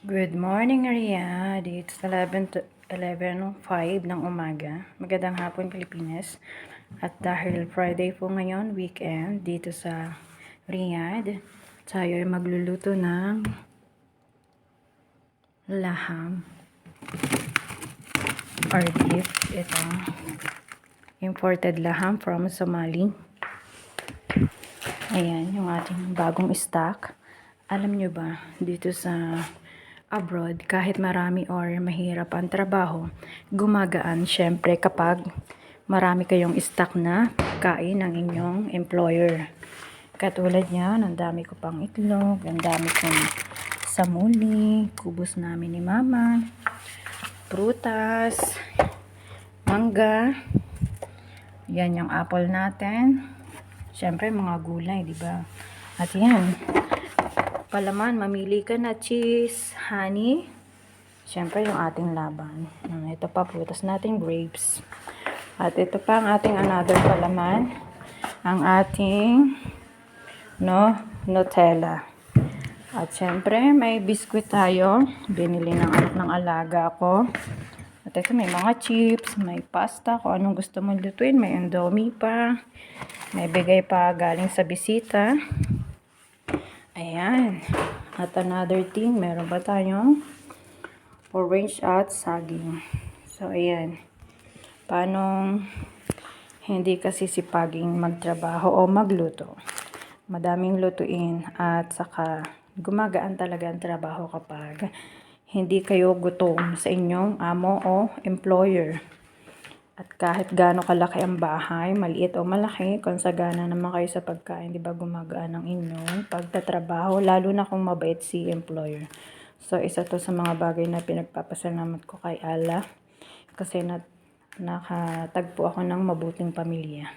Good morning, Aria. It's 11 to 11.05 ng umaga. Magandang hapon, Pilipinas. At dahil Friday po ngayon, weekend, dito sa Riyadh, tayo ay magluluto ng laham or beef. Ito, imported laham from Somali. Ayan, yung ating bagong stock. Alam nyo ba, dito sa abroad, kahit marami or mahirap ang trabaho, gumagaan syempre kapag marami kayong stock na kain ng inyong employer. Katulad niyan, ang dami ko pang itlog, ang dami kong samuli, kubos namin ni mama, prutas, mangga, yan yung apple natin. Siyempre, mga gulay, di ba? At yan, palaman, mamili ka na cheese, honey. Siyempre, yung ating laban. Mm, Ito pa, prutas natin, grapes. At ito pa ang ating another palaman. Ang ating, no, Nutella. At syempre, may biskuit tayo. Binili ng anak ng alaga ko. At ito, may mga chips, may pasta, kung anong gusto mo lutuin. May indomie pa. May bigay pa galing sa bisita. Ayan. At another thing, meron ba tayong orange at saging. So, ayan. Paano hindi kasi sipaging magtrabaho o magluto. Madaming lutuin at saka gumagaan talaga ang trabaho kapag hindi kayo gutom sa inyong amo o employer. At kahit gaano kalaki ang bahay, maliit o malaki, kung sagana naman kayo sa pagkain, di ba gumagaan ang inyong pagtatrabaho, lalo na kung mabait si employer. So, isa to sa mga bagay na pinagpapasalamat ko kay Allah. Kasi na, nakatagpo ako ng mabuting pamilya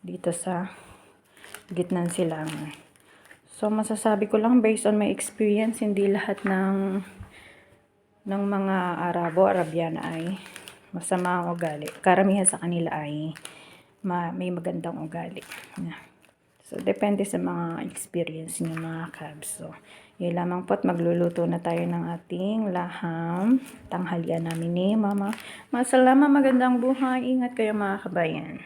dito sa gitnang silangan. So, masasabi ko lang based on my experience, hindi lahat ng ng mga Arabo, Arabiana ay masama ang ugali. Karamihan sa kanila ay ma- may magandang ugali. So, depende sa mga experience niyo mga cabs. So, yun lamang po at magluluto na tayo ng ating laham. Tanghalian namin ni Mama. Masalama, magandang buhay. Ingat kayo mga kabayan.